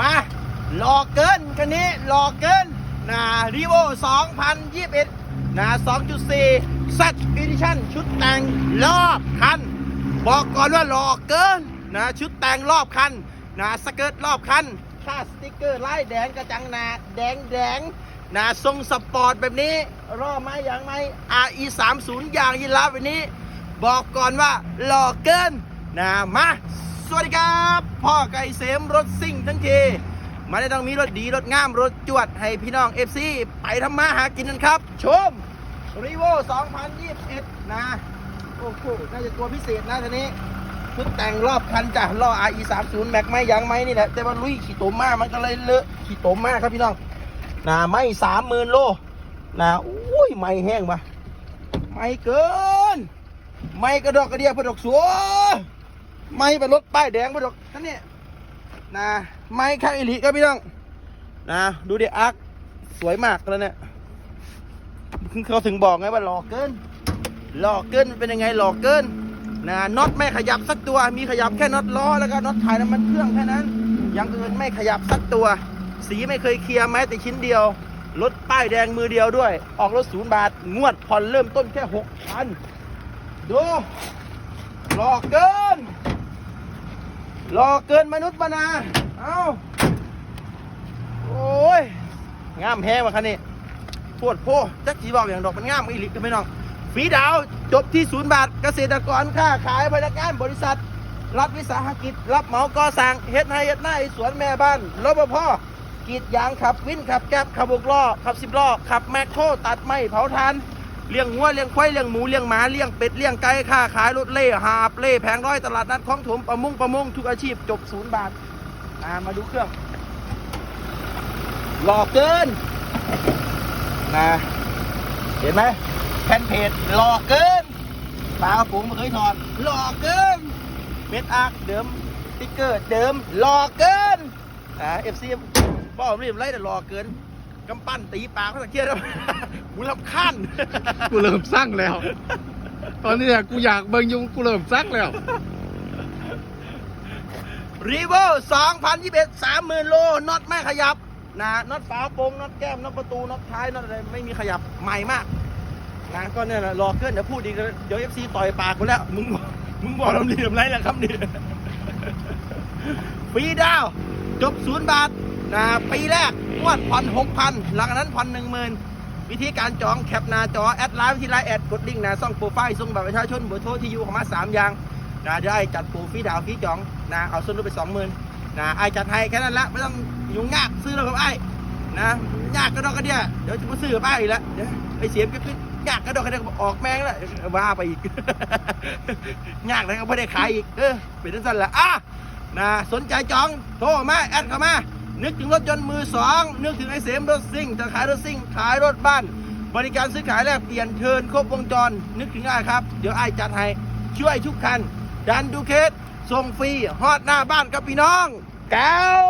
มาหลอกเกินคันนี้หลอกเกินนะรีโว2021นะ2.4 Z Edition ชุดแต่งรอบคัน บอกก่อนว่าหลอกเกินนะชุดแต่งรอบคันนะสเกิร์ตรอบคันค่าสติกเกอร์ลายแดงกระจังหนาแดงแดงนะทรงสปอร์ตแบบนี้รอบไหมอย่างไหม RE 3 0อย่างยีราฟแบบนี้ บอกก่อนว่าหลอกเกินนะมา สวัสดีครับ พ่อไก่เสมรถซิ่งทั้งทีมาได้ต้องมีรถดีรถงามรถจวดให้พี่น้อง FC ไปทำมาหากินกันครับ ชมรีโว2021 นะ โอ้โหน่าจะตัวพิเศษนะทีนี้ชุดแต่งรอบคันจ้ะล้อ RE 3 0แม็กไม่ยางไม่นี่แหละ แต่ว่าลุยขี่ตมมากมันก็เลยเลอะขี่ตมมากครับพี่น้องนะไม่สามหมื่นโลนะอุ้ยไม่แห้งปะไม่เกิน ไม่กระดอกกระเดียพระดอกสัว ไม่เป็นรถป้ายแดงพระดอกนั่นนี่นะไม่ข้างอิลิครับพี่น้องนะดูดิอาร์คสวยมากแล้วเนี่ยเขาถึงบอกไงว่าหล่อเกิน หลอกเกินมันเป็นยังไงหลอกเกินนะน็อตไม่ขยับสักตัว มีขยับแค่น็อตล้อแล้วก็น็อตถ่ายน้ำมันเครื่องแค่นั้น อย่างอื่นไม่ขยับสักตัว สีไม่เคยเคลียร์แม้แต่ชิ้นเดียวรถป้ายแดงมือเดียวด้วย ออกรถศูนย์บาท งวดผ่อนเริ่มต้นแค่หกพันดูหลอกเกิน หลอกเกินมนุษย์ปนาเอาโอ้ย งามแพ้มาคันนี้ปวดโพจักจีบอกอย่างดอกมันง่ามอีหลิกันไม่น้องฝีดาวจบที่ศูนย์บาทเกษตรกรค้าขายพนักงานบริษัท รัฐวิสาหกิจ รับเหมาก่อสร้างเฮ็ดให้เฮ็ดหน้าสวนแม่บ้านรปภกรีดยางขับวินขับแก๊บขับบุกล้อขับสิบล้อขับแมคโครตัดไม้เผาทาน เลี้ยงงัวเลี้ยงควายเลี้ยงหมูเลี้ยงหมาเลี้ยงเป็ดเลี้ยงไก่ค้าขายรถเล่หาบเล่แผงร้อยตลาดนัดคลองถมประมงประมงทุกอาชีพจบศูนย์บาทอ่ามาดูเครื่องหล่อเกินนะเห็นไหมแผ่นเพจหลอกเกินปลากระป๋องม่เคยถอดหลอกเกินเม็ดอาร์คเดิมติ๊กเกอร์เดิมหลอกเกินอ่าเอฟซีบอกผมรีบไล่แต่หลอกเกิน กำปั้นตีปากเขาตะเกียบกูรำคาญกูเริ่มสร้างแล้ว ตอนนี้อะกูอยากเบิ่งอยุงกูเริ่มสร้างแล้วรีโว2021 30,000โลน็อตไม่ขยับนะน็อตฝาโปรงน็อตแก้มน็อตประตูน็อตท้ายน็อตอะไรไม่มีขยับใหม่มากนะก็เนี่ยแหละรอเกินเดี๋ยวพูดอีกเดี๋ยวเอฟซีต่อยปากกูแล้ว มึงบอกมึงบอกเราเรียมไรล่ะครับนี่ฟรีดาวจบศูนย์บาทนะปีแรก งวดผ่อนหกพันหลังจากนั้นผ่อนหนึ่งหมื่นวิธีการจองแคปหน้าจอ แอดไลน์วิธีไลน์แอดกดลิงก์หนะซ่องโปรไฟล์ส่งบัตรประชาชนเบอร์โทรที่อยู่ของมาสามอย่างนะเดี๋ยวไอ้จัดโปรฟรีดาวฟรีจองนะเอาส่วนลดไปสองหมื่นนะไอจัดให้แค่นั้นละไม่ต้องยุ่งยากซื้อแล้วกับไอ้นะยากกระดอกกระเดียเดี๋ยวจะมาซื้อกับไอ้อีกแล้วเดี๋ยวไอเสียมก็คือยากกระดอกกระเดียออกแมงแล้วว่าไปอีกยากแล้วก็ไม่ได้ขายอีกเออเป็นสั้นละอะนะสนใจจองโทรมาแอดเข้ามา นึกถึงรถยนต์มือสองนึกถึงไอเสมรถซิ่งจะขายรถซิ่ง ขายรถบ้าน บริการซื้อขายแลกเปลี่ยนเทินครบวงจร นึกถึงไอ้ครับ เดี๋ยวไอ้จัดให้ช่วยทุกคัน ดันดูเคสส่งฟรีฮอดหน้าบ้านกับพี่น้อง แก้ว